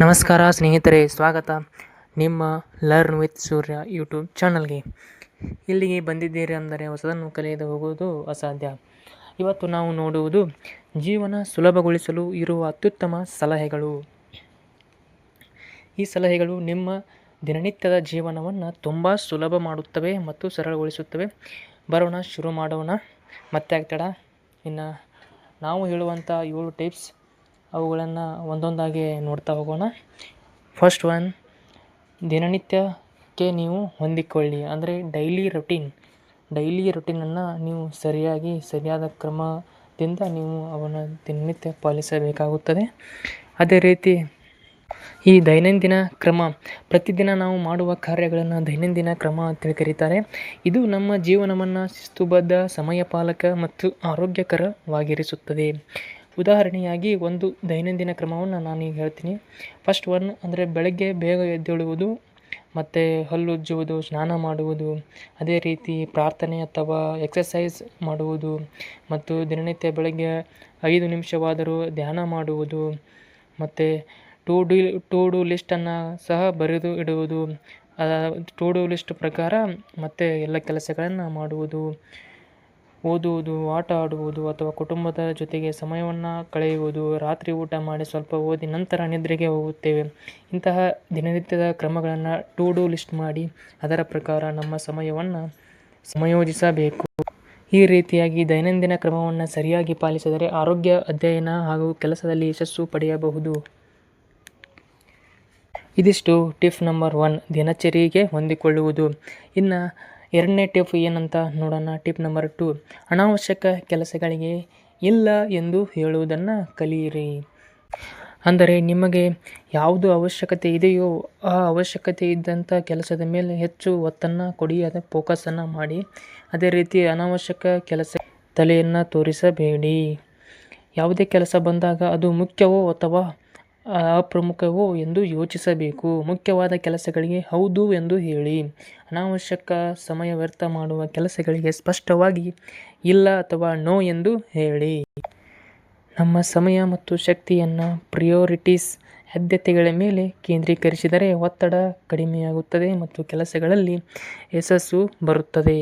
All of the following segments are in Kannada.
ನಮಸ್ಕಾರ, ಸ್ನೇಹಿತರೆ, ಸ್ವಾಗತ ನಿಮ್ಮ ಲರ್ನ್ ವಿತ್ ಸೂರ್ಯ ಯೂಟ್ಯೂಬ್ ಚಾನಲ್ಗೆ. ಇಲ್ಲಿಗೆ ಬಂದಿದ್ದೀರಿ ಅಂದರೆ ಹೊಸದನ್ನು ಕಲಿಯದೆ ಹೋಗುವುದು ಅಸಾಧ್ಯ. ಇವತ್ತು ನಾವು ನೋಡುವುದು ಜೀವನ ಸುಲಭಗೊಳಿಸಲು ಇರುವ ಅತ್ಯುತ್ತಮ ಸಲಹೆಗಳು. ಈ ಸಲಹೆಗಳು ನಿಮ್ಮ ದಿನನಿತ್ಯದ ಜೀವನವನ್ನು ತುಂಬ ಸುಲಭ ಮಾಡುತ್ತವೆ ಮತ್ತು ಸರಳಗೊಳಿಸುತ್ತವೆ. ಬರೋಣ, ಶುರು ಮಾಡೋಣ. ಮತ್ತೆ ಆಗ್ತಡ? ಇನ್ನು ನಾವು ಹೇಳುವಂಥ ಏಳು ಟಿಪ್ಸ್ ಅವುಗಳನ್ನು ಒಂದೊಂದಾಗಿ ನೋಡ್ತಾ ಹೋಗೋಣ. ಫಸ್ಟ್ ಒನ್ ದಿನನಿತ್ಯಕ್ಕೆ ನೀವು ಹೊಂದಿಕೊಳ್ಳಿ. ಅಂದರೆ ಡೈಲಿ ರೊಟೀನ್ ಡೈಲಿ ರೊಟೀನನ್ನು ನೀವು ಸರಿಯಾಗಿ, ಸರಿಯಾದ ಕ್ರಮದಿಂದ ನೀವು ಅವನ್ನು ದಿನನಿತ್ಯ ಪಾಲಿಸಬೇಕಾಗುತ್ತದೆ. ಅದೇ ರೀತಿ ಈ ದೈನಂದಿನ ಕ್ರಮ, ಪ್ರತಿದಿನ ನಾವು ಮಾಡುವ ಕಾರ್ಯಗಳನ್ನು ದೈನಂದಿನ ಕ್ರಮ ಅಂತೇಳಿ ಕರೀತಾರೆ. ಇದು ನಮ್ಮ ಜೀವನವನ್ನು ಶಿಸ್ತುಬದ್ಧ ಸಮಯಪಾಲಕ ಮತ್ತು ಆರೋಗ್ಯಕರವಾಗಿರಿಸುತ್ತದೆ. ಉದಾಹರಣೆಯಾಗಿ ಒಂದು ದೈನಂದಿನ ಕ್ರಮವನ್ನು ನಾನೀಗ ಹೇಳ್ತೀನಿ. ಫಸ್ಟ್ ಒನ್ ಅಂದರೆ ಬೆಳಗ್ಗೆ ಬೇಗ ಎದ್ದೇಳುವುದು, ಮತ್ತು ಹಲ್ಲುಜ್ಜುವುದು ಸ್ನಾನ ಮಾಡುವುದು, ಅದೇ ರೀತಿ ಪ್ರಾರ್ಥನೆ ಅಥವಾ ಎಕ್ಸಸೈಸ್ ಮಾಡುವುದು, ಮತ್ತು ದಿನನಿತ್ಯ ಬೆಳಗ್ಗೆ ಐದು ನಿಮಿಷವಾದರೂ ಧ್ಯಾನ ಮಾಡುವುದು, ಮತ್ತು ಟು ಡಿ ಟು ಡು ಲಿಸ್ಟನ್ನು ಸಹ ಬರೆದು ಇಡುವುದು ಟು ಡು ಲಿಸ್ಟ್ ಪ್ರಕಾರ ಮತ್ತೆ ಎಲ್ಲ ಕೆಲಸಗಳನ್ನು ಮಾಡುವುದು. ಓದುವುದು, ಆಟ ಆಡುವುದು ಅಥವಾ ಕುಟುಂಬದ ಜೊತೆಗೆ ಸಮಯವನ್ನು ಕಳೆಯುವುದು, ರಾತ್ರಿ ಊಟ ಮಾಡಿ ಸ್ವಲ್ಪ ಓದಿ ನಂತರ ನಿದ್ರೆಗೆ ಹೋಗುತ್ತೇವೆ. ಇಂತಹ ದಿನನಿತ್ಯದ ಕ್ರಮಗಳನ್ನು ಟು ಡೂ ಲಿಸ್ಟ್ ಮಾಡಿ, ಅದರ ಪ್ರಕಾರ ನಮ್ಮ ಸಮಯವನ್ನು ಸಮಯೋಜಿಸಬೇಕು ಈ ರೀತಿಯಾಗಿ ದೈನಂದಿನ ಕ್ರಮವನ್ನು ಸರಿಯಾಗಿ ಪಾಲಿಸಿದರೆ ಆರೋಗ್ಯ ಅಧ್ಯಯನ ಹಾಗೂ ಕೆಲಸದಲ್ಲಿ ಯಶಸ್ಸು ಪಡೆಯಬಹುದು. ಇದಿಷ್ಟು ಟಿಪ್ ನಂಬರ್ ಒನ್. ದಿನಚರಿಗೆ ಹೊಂದಿಕೊಳ್ಳುವುದು. ಇನ್ನು ಎರಡನೇ ಟಿಪ್ ಏನಂತ ನೋಡೋಣ. ಟಿಪ್ ನಂಬರ್ ಟು ಅನಾವಶ್ಯಕ ಕೆಲಸಗಳಿಗೆ ಇಲ್ಲ ಎಂದು ಹೇಳುವುದನ್ನು ಕಲಿಯಿರಿ. ಅಂದರೆ ನಿಮಗೆ ಯಾವುದು ಅವಶ್ಯಕತೆ ಇದೆಯೋ ಆ ಅವಶ್ಯಕತೆ ಇದ್ದಂಥ ಕೆಲಸದ ಮೇಲೆ ಹೆಚ್ಚು ಒತ್ತನ್ನು ಕೊಡಿ, ಅದ ಫೋಕಸನ್ನು ಮಾಡಿ. ಅದೇ ರೀತಿ ಅನಾವಶ್ಯಕ ಕೆಲಸ ತಲೆಯನ್ನು ತೋರಿಸಬೇಡಿ. ಯಾವುದೇ ಕೆಲಸ ಬಂದಾಗ ಅದು ಮುಖ್ಯವೋ ಅಥವಾ ಅಪ್ರಮುಖವೋ ಎಂದು ಯೋಚಿಸಬೇಕು. ಮುಖ್ಯವಾದ ಕೆಲಸಗಳಿಗೆ ಹೌದು ಎಂದು ಹೇಳಿ. ಅನಾವಶ್ಯಕ ಸಮಯ ವ್ಯರ್ಥ ಮಾಡುವ ಕೆಲಸಗಳಿಗೆ ಸ್ಪಷ್ಟವಾಗಿ ಇಲ್ಲ ಅಥವಾ ನೋ ಎಂದು ಹೇಳಿ. ನಮ್ಮ ಸಮಯ ಮತ್ತು ಶಕ್ತಿಯನ್ನು ಪ್ರಿಯೋರಿಟೀಸ್ ಆದ್ಯತೆಗಳ ಮೇಲೆ ಕೇಂದ್ರೀಕರಿಸಿದರೆ ಒತ್ತಡ ಕಡಿಮೆಯಾಗುತ್ತದೆ ಮತ್ತು ಕೆಲಸಗಳಲ್ಲಿ ಯಶಸ್ಸು ಬರುತ್ತದೆ.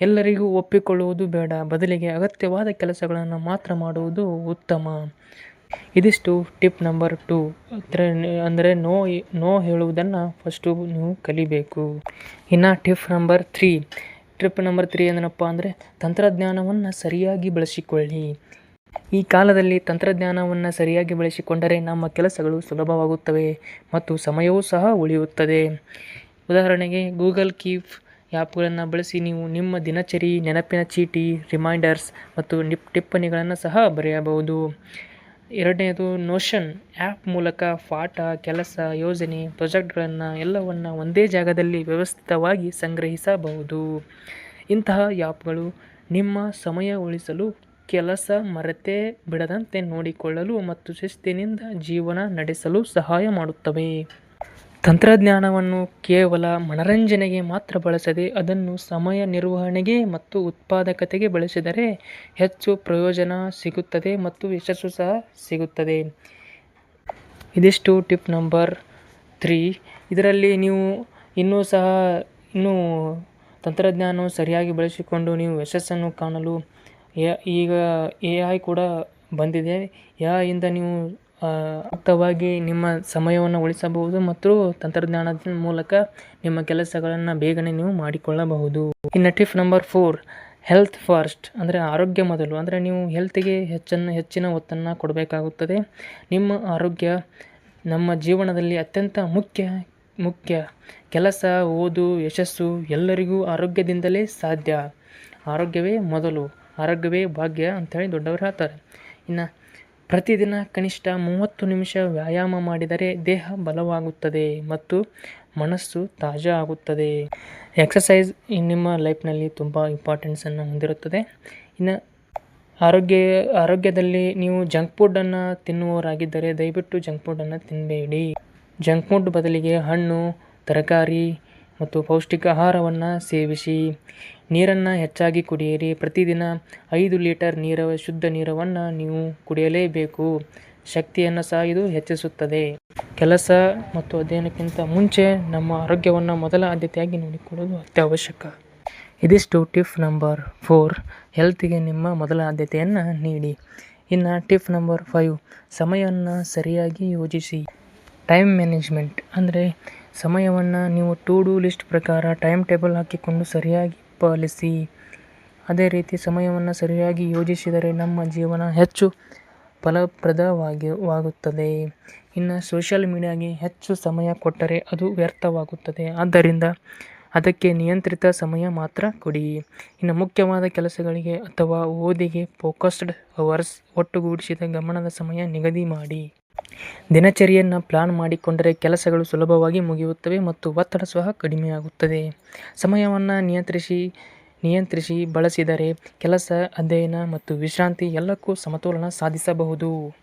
ಎಲ್ಲರಿಗೂ ಒಪ್ಪಿಕೊಳ್ಳುವುದು ಬೇಡ. ಬದಲಿಗೆ ಅಗತ್ಯವಾದ ಕೆಲಸಗಳನ್ನು ಮಾತ್ರ ಮಾಡುವುದು ಉತ್ತಮ. ಇದಿಷ್ಟು ಟಿಪ್ ನಂಬರ್ ಟು. ಅಂದರೆ ನೋ ನೋ ಹೇಳುವುದನ್ನು ಫಸ್ಟು ನೀವು ಕಲಿಬೇಕು. ಇನ್ನು tip number three. Trip number three ಏನಪ್ಪ ಅಂದರೆ ತಂತ್ರಜ್ಞಾನವನ್ನು ಸರಿಯಾಗಿ ಬಳಸಿಕೊಳ್ಳಿ. ಈ ಕಾಲದಲ್ಲಿ ತಂತ್ರಜ್ಞಾನವನ್ನು ಸರಿಯಾಗಿ ಬಳಸಿಕೊಂಡರೆ ನಮ್ಮ ಕೆಲಸಗಳು ಸುಲಭವಾಗುತ್ತವೆ ಮತ್ತು ಸಮಯವೂ ಸಹ ಉಳಿಯುತ್ತದೆ. ಉದಾಹರಣೆಗೆ ಗೂಗಲ್ ಕೀಪ್ ಆ್ಯಪ್ಗಳನ್ನು ಬಳಸಿ ನೀವು ನಿಮ್ಮ ದಿನಚರಿ ನೆನಪಿನ ಚೀಟಿ, ರಿಮೈಂಡರ್ಸ್ ಮತ್ತು ಟಿಪ್ಪಣಿಗಳನ್ನು ಸಹ ಬರೆಯಬಹುದು. ಎರಡನೇದು ನೋಷನ್ ಆ್ಯಪ್ ಮೂಲಕ ಪಾಠ, ಕೆಲಸ, ಯೋಜನೆ ಪ್ರೊಜೆಕ್ಟ್ಗಳನ್ನು ಎಲ್ಲವನ್ನು ಒಂದೇ ಜಾಗದಲ್ಲಿ ವ್ಯವಸ್ಥಿತವಾಗಿ ಸಂಗ್ರಹಿಸಬಹುದು. ಇಂತಹ ಆ್ಯಪ್ಗಳು ನಿಮ್ಮ ಸಮಯ ಉಳಿಸಲು, ಕೆಲಸ ಮರೆತೇ ಬಿಡದಂತೆ ನೋಡಿಕೊಳ್ಳಲು ಮತ್ತು ಶಿಸ್ತಿನಿಂದ ಜೀವನ ನಡೆಸಲು ಸಹಾಯ ಮಾಡುತ್ತವೆ. ತಂತ್ರಜ್ಞಾನವನ್ನು ಕೇವಲ ಮನರಂಜನೆಗೆ ಮಾತ್ರ ಬಳಸದೆ ಅದನ್ನು ಸಮಯ ನಿರ್ವಹಣೆಗೆ ಮತ್ತು ಉತ್ಪಾದಕತೆಗೆ ಬಳಸಿದರೆ ಹೆಚ್ಚು ಪ್ರಯೋಜನ ಸಿಗುತ್ತದೆ ಮತ್ತು ಯಶಸ್ಸು ಸಹ ಸಿಗುತ್ತದೆ. ಇದಿಷ್ಟು ಟಿಪ್ ನಂಬರ್ ತ್ರೀ. ಇದರಲ್ಲಿ ನೀವು ಇನ್ನೂ ಸಹ ಇನ್ನೂ ತಂತ್ರಜ್ಞಾನವು ಸರಿಯಾಗಿ ಬಳಸಿಕೊಂಡು ನೀವು ಯಶಸ್ಸನ್ನು ಕಾಣಲು ಈಗ ಎ ಐ ಕೂಡ ಬಂದಿದೆ. ಎ ಐಯಿಂದ ನೀವು ಮುಕ್ತವಾಗಿ ನಿಮ್ಮ ಸಮಯವನ್ನು ಉಳಿಸಬಹುದು ಮತ್ತು ತಂತ್ರಜ್ಞಾನದ ಮೂಲಕ ನಿಮ್ಮ ಕೆಲಸಗಳನ್ನು ಬೇಗನೆ ನೀವು ಮಾಡಿಕೊಳ್ಳಬಹುದು. ಇನ್ನು tip number four, health first, ಅಂದರೆ ಆರೋಗ್ಯ ಮೊದಲು. ಅಂದರೆ ನೀವು ಹೆಲ್ತಿಗೆ ಹೆಚ್ಚನ್ನು, ಹೆಚ್ಚಿನ ಒತ್ತನ್ನು ಕೊಡಬೇಕಾಗುತ್ತದೆ. ನಿಮ್ಮ ಆರೋಗ್ಯ ನಮ್ಮ ಜೀವನದಲ್ಲಿ ಅತ್ಯಂತ ಮುಖ್ಯ ಮುಖ್ಯ ಕೆಲಸ, ಓದು, ಯಶಸ್ಸು ಎಲ್ಲರಿಗೂ ಆರೋಗ್ಯದಿಂದಲೇ ಸಾಧ್ಯ. ಆರೋಗ್ಯವೇ ಮೊದಲು, ಆರೋಗ್ಯವೇ ಭಾಗ್ಯ ಅಂತೇಳಿ ದೊಡ್ಡವರು ಹೇಳ್ತಾರೆ. ಇನ್ನು ಪ್ರತಿದಿನ ಕನಿಷ್ಠ ಮೂವತ್ತು ನಿಮಿಷ ವ್ಯಾಯಾಮ ಮಾಡಿದರೆ ದೇಹ ಬಲವಾಗುತ್ತದೆ ಮತ್ತು ಮನಸ್ಸು ತಾಜಾ ಆಗುತ್ತದೆ. ಎಕ್ಸಸೈಸ್ ನಿಮ್ಮ ಲೈಫ್ನಲ್ಲಿ ತುಂಬ ಇಂಪಾರ್ಟೆನ್ಸನ್ನು ಹೊಂದಿರುತ್ತದೆ. ಇನ್ನು ಆರೋಗ್ಯ, ಆರೋಗ್ಯದಲ್ಲಿ ನೀವು ಜಂಕ್ ಫುಡ್ಡನ್ನು ತಿನ್ನುವವರಾಗಿದ್ದರೆ ದಯವಿಟ್ಟು ಜಂಕ್ ಫುಡ್ಡನ್ನು ತಿನ್ನಬೇಡಿ ಜಂಕ್ ಫುಡ್ ಬದಲಿಗೆ ಹಣ್ಣು, ತರಕಾರಿ ಮತ್ತು ಪೌಷ್ಟಿಕ ಆಹಾರವನ್ನು ಸೇವಿಸಿ. ನೀರನ್ನು ಹೆಚ್ಚಾಗಿ ಕುಡಿಯಿರಿ. ಪ್ರತಿದಿನ ಐದು ಲೀಟರ್ ನೀರ ಶುದ್ಧ ನೀರವನ್ನು ನೀವು ಕುಡಿಯಲೇಬೇಕು. ಶಕ್ತಿಯನ್ನು ಸಹ ಇದು ಹೆಚ್ಚಿಸುತ್ತದೆ. ಕೆಲಸ ಮತ್ತು ಅಧ್ಯಯನಕ್ಕಿಂತ ಮುಂಚೆ ನಮ್ಮ ಆರೋಗ್ಯವನ್ನು ಮೊದಲ ಆದ್ಯತೆಯಾಗಿ ನೋಡಿಕೊಳ್ಳೋದು ಅತ್ಯವಶ್ಯಕ. ಇದಿಷ್ಟು ಟಿಪ್ ನಂಬರ್ ಫೋರ್. ಹೆಲ್ತ್ಗೆ ನಿಮ್ಮ ಮೊದಲ ಆದ್ಯತೆಯನ್ನು ನೀಡಿ. ಇನ್ನು ಟಿಪ್ ನಂಬರ್ ಫೈವ್. ಸಮಯವನ್ನು ಸರಿಯಾಗಿ ಯೋಜಿಸಿ. ಟೈಮ್ ಮ್ಯಾನೇಜ್ಮೆಂಟ್ ಅಂದರೆ ಸಮಯವನ್ನು ನೀವು ಟು ಡೂ ಲಿಸ್ಟ್ ಪ್ರಕಾರ ಟೈಮ್ ಟೇಬಲ್ ಹಾಕಿಕೊಂಡು ಸರಿಯಾಗಿ ಪಾಲಿಸಿ. ಅದೇ ರೀತಿ ಸಮಯವನ್ನು ಸರಿಯಾಗಿ ಯೋಜಿಸಿದರೆ ನಮ್ಮ ಜೀವನ ಹೆಚ್ಚು ಫಲಪ್ರದವಾಗಿ ವಾಗುತ್ತದೆ ಇನ್ನು ಸೋಷಿಯಲ್ ಮೀಡಿಯಾಗೆ ಹೆಚ್ಚು ಸಮಯ ಕೊಟ್ಟರೆ ಅದು ವ್ಯರ್ಥವಾಗುತ್ತದೆ. ಆದ್ದರಿಂದ ಅದಕ್ಕೆ ನಿಯಂತ್ರಿತ ಸಮಯ ಮಾತ್ರ ಕೊಡಿ. ಇನ್ನು ಮುಖ್ಯವಾದ ಕೆಲಸಗಳಿಗೆ ಅಥವಾ ಓದಿಗೆ ಫೋಕಸ್ಡ್ ಅವರ್ಸ್ ಒಟ್ಟುಗೂಡಿಸಿದ ಗಮನದ ಸಮಯ ನಿಗದಿ ಮಾಡಿ. ದಿನಚರಿಯನ್ನು ಪ್ಲಾನ್ ಮಾಡಿಕೊಂಡರೆ ಕೆಲಸಗಳು ಸುಲಭವಾಗಿ ಮುಗಿಯುತ್ತವೆ ಮತ್ತು ಒತ್ತಡ ಸಹ ಕಡಿಮೆಯಾಗುತ್ತದೆ. ಸಮಯವನ್ನು ನಿಯಂತ್ರಿಸಿ ನಿಯಂತ್ರಿಸಿ ಬಳಸಿದರೆ ಕೆಲಸ, ಅಧ್ಯಯನ ಮತ್ತು ವಿಶ್ರಾಂತಿ ಎಲ್ಲಕ್ಕೂ ಸಮತೋಲನ ಸಾಧಿಸಬಹುದು.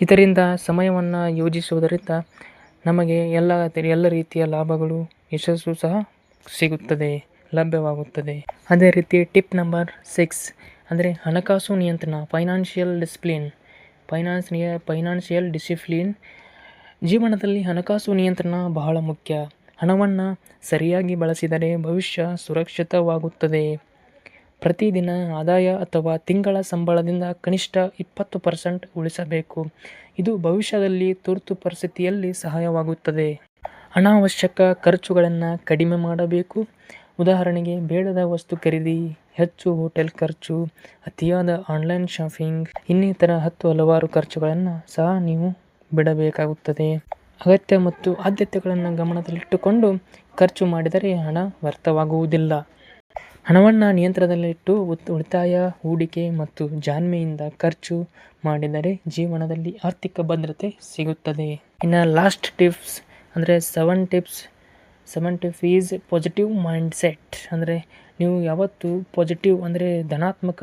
ಇದರಿಂದ ಸಮಯವನ್ನು ಯೋಜಿಸುವುದರಿಂದ ನಮಗೆ ಎಲ್ಲ ಎಲ್ಲ ರೀತಿಯ ಲಾಭಗಳು, ಯಶಸ್ಸು ಸಹ ಸಿಗುತ್ತದೆ, ಲಭ್ಯವಾಗುತ್ತದೆ. ಅದೇ ರೀತಿ ಟಿಪ್ ನಂಬರ್ ಸಿಕ್ಸ್ ಅಂದರೆ ಹಣಕಾಸು ನಿಯಂತ್ರಣ, ಫೈನಾನ್ಷಿಯಲ್ ಡಿಸಿಪ್ಲಿನ್. ಫೈನಾನ್ಸ್ ನಿಯ ಫೈನಾನ್ಷಿಯಲ್ ಡಿಸಿಪ್ಲಿನ್. ಜೀವನದಲ್ಲಿ ಹಣಕಾಸು ನಿಯಂತ್ರಣ ಬಹಳ ಮುಖ್ಯ. ಹಣವನ್ನು ಸರಿಯಾಗಿ ಬಳಸಿದರೆ ಭವಿಷ್ಯ ಸುರಕ್ಷಿತವಾಗುತ್ತದೆ. ಪ್ರತಿದಿನ ಆದಾಯ ಅಥವಾ ತಿಂಗಳ ಸಂಬಳದಿಂದ ಕನಿಷ್ಠ ಇಪ್ಪತ್ತು ಪರ್ಸೆಂಟ್ ಉಳಿಸಬೇಕು. ಇದು ಭವಿಷ್ಯದಲ್ಲಿ ತುರ್ತು ಪರಿಸ್ಥಿತಿಯಲ್ಲಿ ಸಹಾಯವಾಗುತ್ತದೆ. ಅನಾವಶ್ಯಕ ಖರ್ಚುಗಳನ್ನು ಕಡಿಮೆ ಮಾಡಬೇಕು. ಉದಾಹರಣೆಗೆ ಬೇಡದ ವಸ್ತು ಖರೀದಿ ಹೆಚ್ಚು ಹೋಟೆಲ್ ಖರ್ಚು, ಅತಿಯಾದ ಆನ್ಲೈನ್ ಶಾಪಿಂಗ್, ಇನ್ನಿತರ ಹತ್ತು ಹಲವಾರು ಖರ್ಚುಗಳನ್ನು ಸಹ ನೀವು ಬಿಡಬೇಕಾಗುತ್ತದೆ. ಅಗತ್ಯ ಮತ್ತು ಆದ್ಯತೆಗಳನ್ನು ಗಮನದಲ್ಲಿಟ್ಟುಕೊಂಡು ಖರ್ಚು ಮಾಡಿದರೆ ಹಣ ವ್ಯರ್ಥವಾಗುವುದಿಲ್ಲ. ಹಣವನ್ನು ನಿಯಂತ್ರಣದಲ್ಲಿಟ್ಟು ಉಳಿತಾಯ, ಹೂಡಿಕೆ ಮತ್ತು ಜಾಣ್ಮೆಯಿಂದ ಖರ್ಚು ಮಾಡಿದರೆ ಜೀವನದಲ್ಲಿ ಆರ್ಥಿಕ ಭದ್ರತೆ ಸಿಗುತ್ತದೆ. ಇನ್ನು ಲಾಸ್ಟ್ ಟಿಪ್ಸ್ ಅಂದರೆ seven tips seven tip is positive mind set ಅಂದರೆ ನೀವು ಯಾವತ್ತು ಪಾಸಿಟಿವ್ ಅಂದರೆ ಧನಾತ್ಮಕ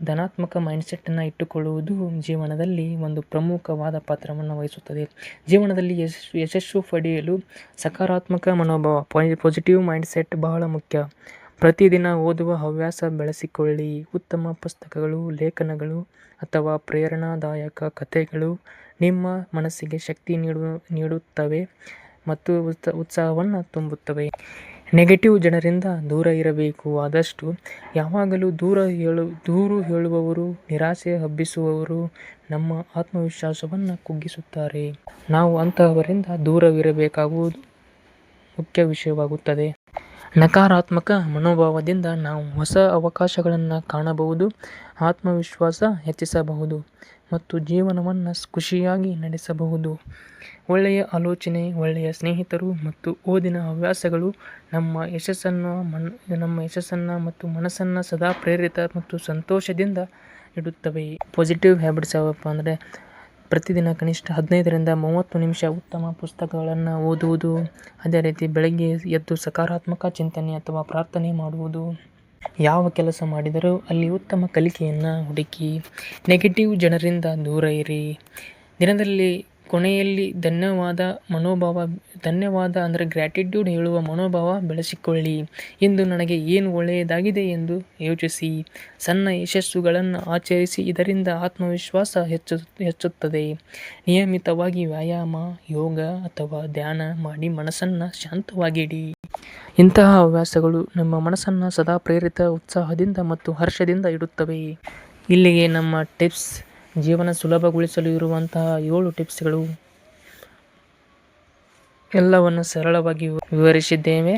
ಧನಾತ್ಮಕ ಮೈಂಡ್ಸೆಟ್ಟನ್ನು ಇಟ್ಟುಕೊಳ್ಳುವುದು ಜೀವನದಲ್ಲಿ ಒಂದು ಪ್ರಮುಖವಾದ ಪಾತ್ರವನ್ನು ವಹಿಸುತ್ತದೆ. ಜೀವನದಲ್ಲಿ ಯಶಸ್ಸು ಯಶಸ್ಸು ಪಡೆಯಲು ಸಕಾರಾತ್ಮಕ ಮನೋಭಾವ ಪಾಸಿಟಿವ್ ಮೈಂಡ್ಸೆಟ್ ಬಹಳ ಮುಖ್ಯ. ಪ್ರತಿದಿನ ಓದುವ ಹವ್ಯಾಸ ಬೆಳೆಸಿಕೊಳ್ಳಿ. ಉತ್ತಮ ಪುಸ್ತಕಗಳು, ಲೇಖನಗಳು ಅಥವಾ ಪ್ರೇರಣಾದಾಯಕ ಕಥೆಗಳು ನಿಮ್ಮ ಮನಸ್ಸಿಗೆ ಶಕ್ತಿ ನೀಡು ನೀಡುತ್ತವೆ ಮತ್ತು ಉತ್ಸ, ಉತ್ಸಾಹವನ್ನು ತುಂಬುತ್ತವೆ. ನೆಗೆಟಿವ್ ಜನರಿಂದ ದೂರ ಇರಬೇಕು. ಆದಷ್ಟು ಯಾವಾಗಲೂ ದೂರ ಹೇಳು, ದೂರು ಹೇಳುವವರು, ನಿರಾಸೆ ಹಬ್ಬಿಸುವವರು ನಮ್ಮ ಆತ್ಮವಿಶ್ವಾಸವನ್ನು ಕುಗ್ಗಿಸುತ್ತಾರೆ. ನಾವು ಅಂತಹವರಿಂದ ದೂರವಿರಬೇಕಾಗುವುದು ಮುಖ್ಯ ವಿಷಯವಾಗುತ್ತದೆ. ನಕಾರಾತ್ಮಕ ಮನೋಭಾವದಿಂದ ನಾವು ಹೊಸ ಅವಕಾಶಗಳನ್ನು ಕಾಣಬಹುದು, ಆತ್ಮವಿಶ್ವಾಸ ಹೆಚ್ಚಿಸಬಹುದು ಮತ್ತು ಜೀವನವನ್ನು ಖುಷಿಯಾಗಿ ನಡೆಸಬಹುದು. ಒಳ್ಳೆಯ ಆಲೋಚನೆ, ಒಳ್ಳೆಯ ಸ್ನೇಹಿತರು ಮತ್ತು ಓದಿನ ಹವ್ಯಾಸಗಳು ನಮ್ಮ ಯಶಸ್ಸನ್ನು ಮನ್, ನಮ್ಮ ಯಶಸ್ಸನ್ನು ಮತ್ತು ಮನಸ್ಸನ್ನು ಸದಾ ಪ್ರೇರಿತ ಮತ್ತು ಸಂತೋಷದಿಂದ ಇಡುತ್ತವೆ. ಪಾಸಿಟಿವ್ ಹ್ಯಾಬಿಟ್ಸ್ ಯಾವಪ್ಪ ಅಂದರೆ ಪ್ರತಿದಿನ ಕನಿಷ್ಠ ಹದಿನೈದರಿಂದ ಮೂವತ್ತು ನಿಮಿಷ ಉತ್ತಮ ಪುಸ್ತಕಗಳನ್ನು ಓದುವುದು, ಅದೇ ರೀತಿ ಬೆಳಗ್ಗೆ ಎದ್ದು ಸಕಾರಾತ್ಮಕ ಚಿಂತನೆ ಅಥವಾ ಪ್ರಾರ್ಥನೆ ಮಾಡುವುದು. ಯಾವ ಕೆಲಸ ಮಾಡಿದರೂ ಅಲ್ಲಿ ಉತ್ತಮ ಕಲಿಕೆಯನ್ನು ಹುಡುಕಿ ನೆಗೆಟಿವ್ ಜನರಿಂದ ದೂರ ಇರಿ. ದಿನದಲ್ಲಿ ಕೊನೆಯಲ್ಲಿ ಧನ್ಯವಾದ ಮನೋಭಾವ, ಧನ್ಯವಾದ ಅಂದರೆ ಗ್ರ್ಯಾಟಿಟ್ಯೂಡ್ ಹೇಳುವ ಮನೋಭಾವ ಬೆಳೆಸಿಕೊಳ್ಳಿ. ಇಂದು ನನಗೆ ಏನು ಒಳ್ಳೆಯದಾಗಿದೆ ಎಂದು ಯೋಚಿಸಿ. ಸಣ್ಣ ಯಶಸ್ಸುಗಳನ್ನು ಆಚರಿಸಿ ಇದರಿಂದ ಆತ್ಮವಿಶ್ವಾಸ ಹೆಚ್ಚು, ಹೆಚ್ಚುತ್ತದೆ. ನಿಯಮಿತವಾಗಿ ವ್ಯಾಯಾಮ, ಯೋಗ ಅಥವಾ ಧ್ಯಾನ ಮಾಡಿ ಮನಸ್ಸನ್ನು ಶಾಂತವಾಗಿಡಿ. ಇಂತಹ ಹವ್ಯಾಸಗಳು ನಮ್ಮ ಮನಸ್ಸನ್ನು ಸದಾ ಪ್ರೇರಿತ, ಉತ್ಸಾಹದಿಂದ ಮತ್ತು ಹರ್ಷದಿಂದ ಇಡುತ್ತವೆ. ಇಲ್ಲಿಗೆ ನಮ್ಮ ಟಿಪ್ಸ್ ಜೀವನ ಸುಲಭಗೊಳಿಸಲು ಇರುವಂತಹ ಏಳು ಟಿಪ್ಸ್ಗಳು. ಎಲ್ಲವನ್ನು ಸರಳವಾಗಿ ವಿವರಿಸಿದ್ದೇವೆ.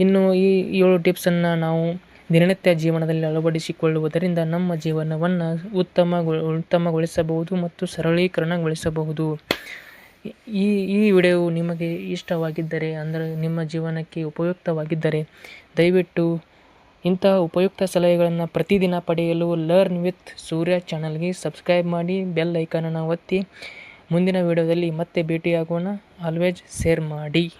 ಇನ್ನು ಈ ಏಳು ಟಿಪ್ಸನ್ನು ನಾವು ದಿನನಿತ್ಯ ಜೀವನದಲ್ಲಿ ಅಳವಡಿಸಿಕೊಳ್ಳುವುದರಿಂದ ನಮ್ಮ ಜೀವನವನ್ನು ಉತ್ತಮ ಉತ್ತಮಗೊಳಿಸಬಹುದು ಮತ್ತು ಸರಳೀಕರಣಗೊಳಿಸಬಹುದು. ಈ ಈ ವಿಡಿಯೋವು ನಿಮಗೆ ಇಷ್ಟವಾಗಿದ್ದರೆ, ಅಂದರೆ ನಿಮ್ಮ ಜೀವನಕ್ಕೆ ಉಪಯುಕ್ತವಾಗಿದ್ದರೆ, ದಯವಿಟ್ಟು ಇಂತಹ ಉಪಯುಕ್ತ ಸಲಹೆಗಳನ್ನು ಪ್ರತಿದಿನ ಪಡೆಯಲು ಲರ್ನ್ ವಿತ್ ಸೂರ್ಯ ಚಾನಲ್ಗೆ ಸಬ್ಸ್ಕ್ರೈಬ್ ಮಾಡಿ ಬೆಲ್ ಐಕಾನನ್ನು ಒತ್ತಿ. ಮುಂದಿನ ವಿಡಿಯೋದಲ್ಲಿ ಮತ್ತೆ ಭೇಟಿಯಾಗೋಣ. ಆಲ್ವೇಜ್ ಶೇರ್ ಮಾಡಿ.